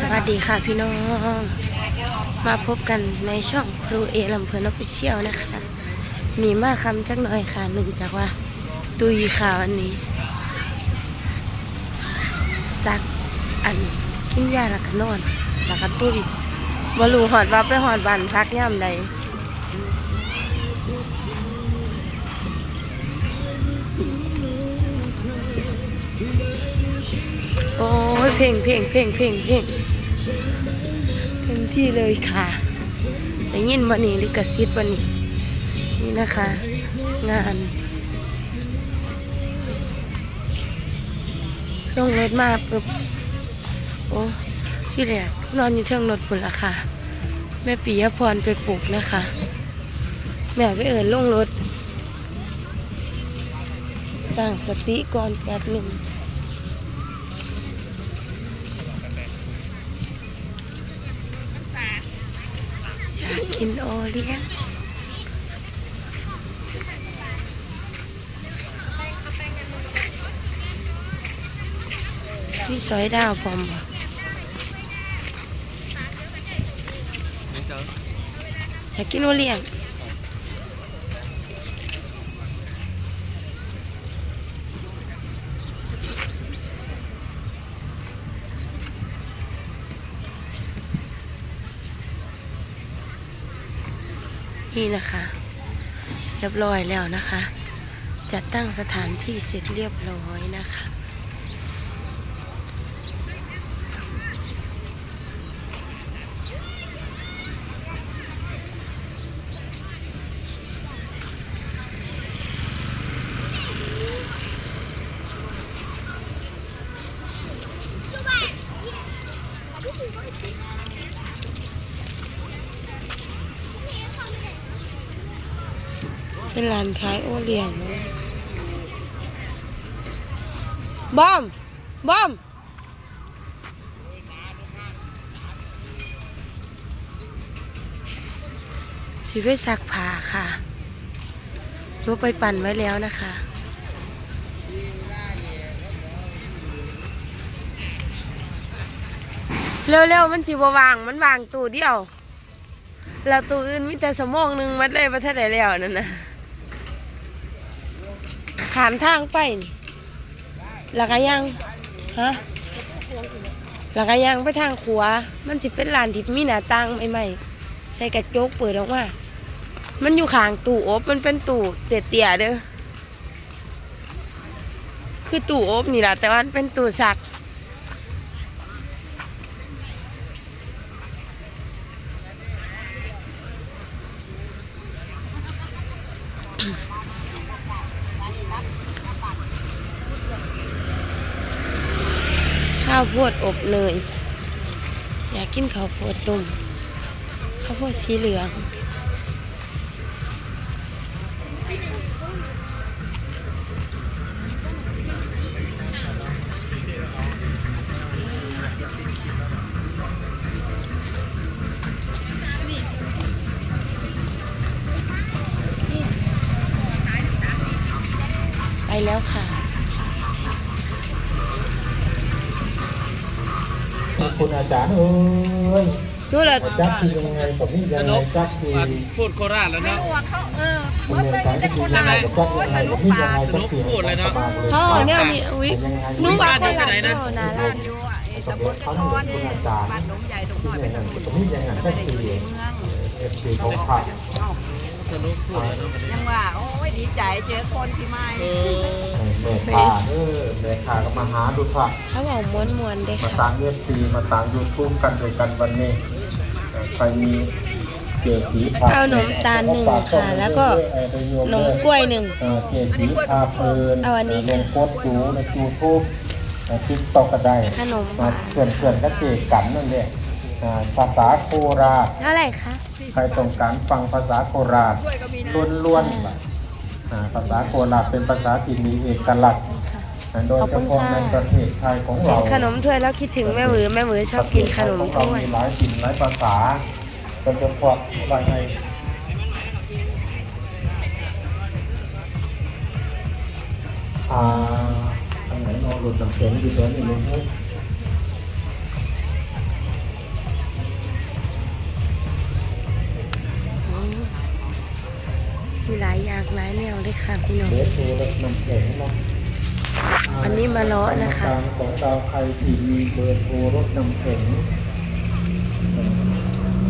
สวัสดีค่ะพี่น้อง มาพบกันในช่องครูเอลำเพลินออฟฟิเชียลนะคะมีมากคำจักหน่อยค่ะหนึ่งจากว่า ตุยค่ะวันนี้ซักอันกินยาแล้วก็นอนแล้วก็ตุยบรูหอดว่าไปหอดบันพักย่ำใดโอ้ยเพลงเพลงเพลงเพลงเพลง เต็มที่เลยค่ะได้ยินวันนี้ลิกซิตวันนี้ นี่นะคะ งานลงรถมาปุ๊บโอ้ที่แรกนอนอยู่เทิงรถพุ่นละค่ะ แม่ปียพรไปปลุกนะคะ แม่ไปเอินลงรถตั้งสติก่อนแป๊บหนึ่งอยา กินโอเลี้ยงพี่สอยดาวพร้อมบ่อยากกินโอเลี้ยง นี่นะคะเรียบร้อยแล้วนะคะ จัดตั้งสถานที่เสร็จเรียบร้อยนะคะ เป็นร้านขายโอเลี้ยงนบอม บอมสิไปซักผ้าค่ะหนูไปปั่นไว้แล้วนะคะเร็วๆมันจิบวาง มันวางตู้เดียว แล้วตู้อื่นมีแต่สมองหนึ่งมัดเลยประเทศไหนแล้วนั่นนะ ขามทางไปนี่แล้วก็ยังฮะแล้วก็ยังไปทางขวา มันสิเป็นลานที่มีหน้าต่างใหม่ๆใส่กระจกเปิดออกมามันอยู่ข้างตู้อบ มันเป็นตู้เตี้ยเด้อคือตู้อบนี่แหละแต่ว่ามันเป็นตู้ซัก ข้าวโพดอบเนยอยากกินข้าวโพดต้มข้าวโพดสีเหลืองไปแล้วค่ะ อาจารย์เอ้ยนู่นแหละจักคือยังไงผมนี่ยังไงจักคือพูดโคราชแล้วเนาะคุณอาจารย์คือยังไงจักยังไงผมนี่ยังไงจักคือพ่อเนี่ยมีอุ้ยหนูว่าคนหลังพ่อนาลานตำบลเขาเนี่ยคุณอาจารย์บ้านหนองใหญ่ตรงน้อยที่ไปยังไงทางผมนี่ยังไงจักคือเอฟซีของผักสนุกพูดแล้วเนาะยังว่าโอ้ยดีใจเจอคนที่ไม่เออ แม่ขาเออแม่ขาก็มาหาดูผักเขาบอกม้วนมวนๆเด้มาค่ะตามเอฟซีมาตามยูทูบกันด้วยกันวันนี้ใครมีเกี่ยวสีผักเอาขนมตาลหนึ่งค่ะ แล้วก็ขนมกล้วยหนึ่ง เออเกสีอาเพลินเอาอันนี้ลงโคตรดูในยูทูบทิกตอกก็ได้ขนมหมาวานเพื่อนเพื่อนก็เจกันนั่นแหละอ่าภาษาโคราช เท่าไหร่คะ ใครต้องการฟังภาษาโคราชด้วยก็มีนะล้วนๆว่ะอ่า ภาษาโคราชเป็นภาษาที่มีเอกลักษณ์นี่ค่ะอ่าโดยเฉพาะในประเทศไทยของเห็เรานขนมถ้วยแล้วคิดถึงแม่หวือแม่หวือชอบกินขนมประเทศไทยของถ้เราวยมีหลายสิ่งหลายภาษาโดยเฉพาะว่าไงอ่าอันไหนนอนหลุดจำเป็นอยู่ตัวนี้เลยเฮ้ย หลายแนวเลยค่ะพี่น้องเบอร์โทรและนำแข็งเนาะอันนี้มาเลาะนะคะกรรมการของดาวไทยที่มีเบอร์โทรรถนำแข็ง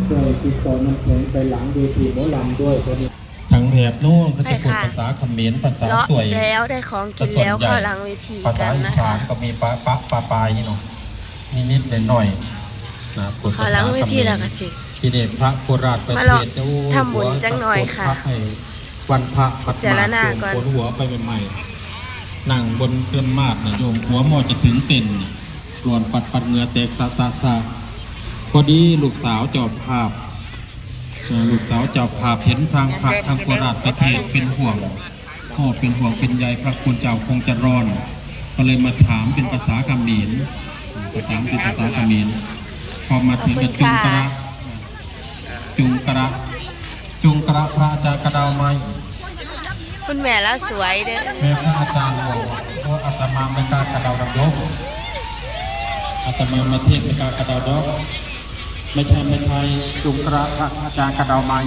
ช่วยติดต่อนำแข็งไปหลังเวทีหมอลำด้วยคนนี้ทางแถบนู้นก็จะพูดใช่ค่ะภาษาเขมรภาษาเลาะสวยแล้วได้ของกินแล้วเข้าหลังเวทีภากัษานอีนะสาคะนก็มีปะปะปะปายเนาะนิดๆหน่อยๆนะพูดเข้าหลังเวทีแล้วก็สิที่นี่พระโคราชไปมาเทลองศน์เจ้าทำบุญจังหน่อยค่ะพักให้ วันพระปัดพิจารณาก่อนโยมโกนหัวไปใหม่ๆนั่งบนเครื่องมาดนะโยมหัวหมอจะถึงเต็นน่ะหลวนปัดปัดเหงื่อแตกซาซาซาพอดีลูกสาวจอบภาพเอ่อลูกสาวจอบภาพเห็นทางพระทางโคราชประเทศเป็นห่วงพ่อเป็นห่วงเป็นใยพระคุณเจ้าคงจะร้อน ก็เลยมาถามเป็นภาษาเขมรภาษาเป็นภาษาเขมรพอมาถึงกับจุงกระจุงกระ จุงกระพระอาจารย์กระดาวไม้ คุณแม่แล้วสวยเด้อแม่พระอาจารย์บอกว่าอาตมาไม่กล้ากระดาวดับดอกอาตมามาเทศไม่กล้ากระดาวดอกไม่ใช่ไม่ใช่จุงกระพระอาจารย์กระดาวไม้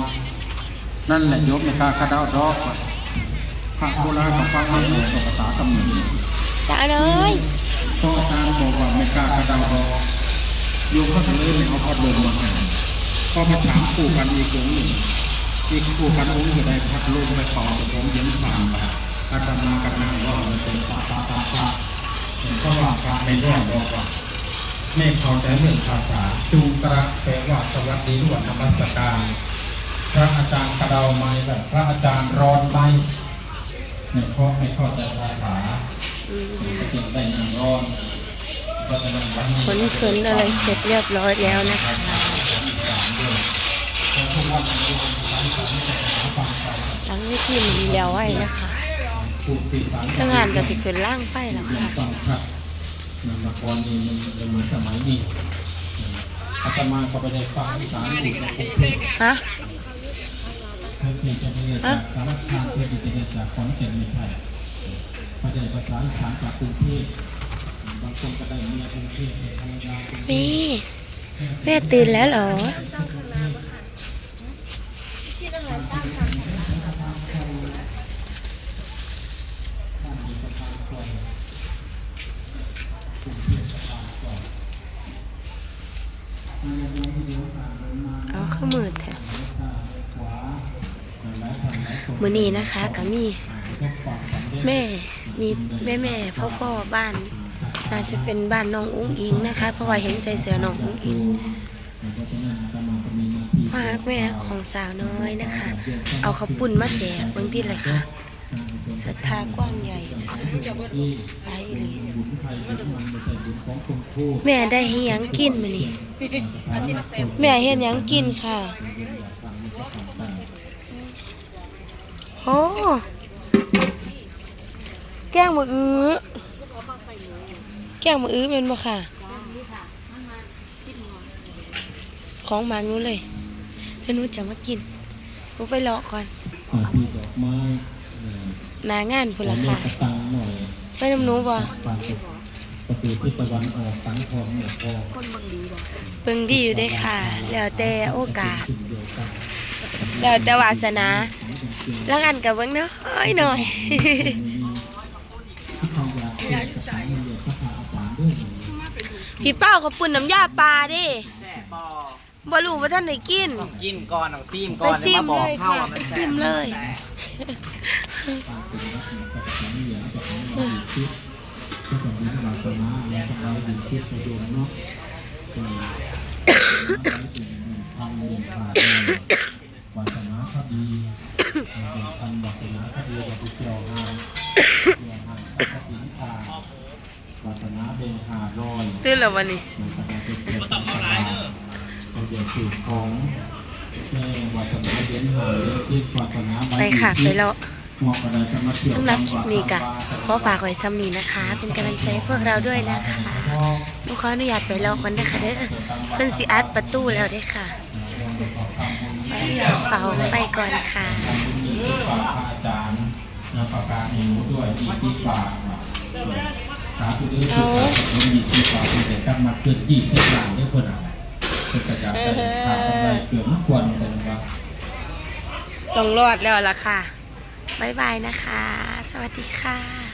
นั่นแหละโยมไม่กล้ากระดาวดอกพระโบราณเขาฟังไม่เหมือนกับภาษาเขมรจ้าเลยพระอาจารย์บอกว่าไม่กล้ากระดาวดอกโยมก็เลยไม่เอาพัดลมมาให้พอมาถามปู่กันอีกองค์หนึ่ง อีกผู้กันองค์จะได้พัดลมไปเป่าแต่ผมเย็นผ่านไปอาตมากับนางว่ามันเป็นปาปาปาปาผมก็ว่าการในเรื่องบอกว่าไม่เข้าใจเรื่องภาษาจูกระแปลว่าสวัสดีล้วนนมัสการพระอาจารย์กระเดาไม้แบบพระอาจารย์ร้อนไม้เนี่ยเพราะไม่เข้าใจภาษาก็จึงได้นางร้อนเพราะนั้นวันนี้ขนขืนอะไรเสร็จเรียบร้อยแล้วนะคะ หลังเวทีมีแล้วไว้นะคะผู้ที่สารทางานก็สิขึ้นล่างไปแล้วยัค่ะงต้องครับนำมาก่อนนี้มันยังเหมือนสมัยนี้อาตมาก็ไปได้ฟังภาษาอังกฤษมาคุยเพื่ฮะอที่จะได้เรียนจากสารคามเพื่อที่จะเรียนจากขอนแก่นไม่ใช่ไปได้ภาษาอีสานจากกรุงเทพบางคนก็ได้เมียกรุงเทพภรรยากรุงเทพนี่แม่ตื่นแล้วเหรอ เอาเข้ามือแทนมือนี้นะคะก็มีแม่มีแม่แม่พ่อพ่อบ้านน่าจะเป็นบ้านน้องอุ้งอิงนะคะ เพราะว่าเห็นใจเสือน้องอุ้งอิงพ่อฮักแม่ของสาวน้อยนะคะ เอาข้าวปุ้นมาแจกเบางทีเลยค่ะ ศรัทธากว้างใหญ่ไปเลยแม่ได้ให้หยังกินมานี่แม่เห็นยังกินค่ะโอ้แกงมืออื้อแกงมืออื้อเป็นบ่ค่ะ ของหมาหนูเลยแล้วหนูจะมากินหนูไปรอก่อนอ่าที่ดอกไม้เอ่อ หนางานพุ่นขอละเรียค่ะกกระตังหน่อยไปน้ำหนูบ่ปานประตูที่ตะวันออกสังทองเนี่ยพอเบิ่งดีอยู่ได้อค่ะ แล้วแต่โอกาส สิ่งเดียวกันแล้วแต่วาสนาแล้วกันกับเบิ่งน้อยหน่อย ที่เขาอยากเรียนภาษาเรียนภาษาอาจารย์ด้วยหน่อยพี่เป้าเขาปุ่นน้ำยาปลาเดิแต่บอบ่รู้ว่าท่านได้กินต้องกินก่อนต้องซิมไปก่อนซิมบอเลกยเข้าค่ะว่าไปมันซิมเลยเป็น ลักษณะภาษาเรียนภาษาเรียนคิดก็จะมีหลักธรรมะและภาษาเรียนคิดประโยชน์เนาะเป็นทำเรียนขาดวาสนาคดีเป็นทำวาสนาคดีแบบเกี่ยวงานเกี่ยวงานสัพพินทาวาสนาเป็นหาร้อยตื่นแล้ววันนี้มันก็จะเป็นเกี่ยวกับเราเดี๋ยวสูตรของ แม่วัฒนาเลี้ยงหาเลี้ยงที่วัฒนาไปค่ะไปแล้วเหมาะกับอะไรจะมาเที่ยวสำหรับคลิปนี้ก็ขอฝากไว้ซ้ำนี้นะคะ เป็นกำลังใจให้พวกเราด้วยนะคะหนูขออนุญาตไปรอก่อนนะคะเด้อเพิ่นสิอัดประตูแล้วเด้อค่ะขออนุญาตเฝ้าไปก่อนค่ะทำบุญมีที่ฝากพระอาจารย์นะประกาศให้หนูด้วยมีที่ฝากสาธุด้วยที่ฝากผมมีที่ฝากเป็นแต่กำมาเกิดยี่สิบล้านด้วยคนอะ เป็นกระจายขาดกำไรเกือบไม่ควรเป็นว่าต้องรอดแล้วล่ะค่ะ บ๊ายบายนะคะ สวัสดีค่ะ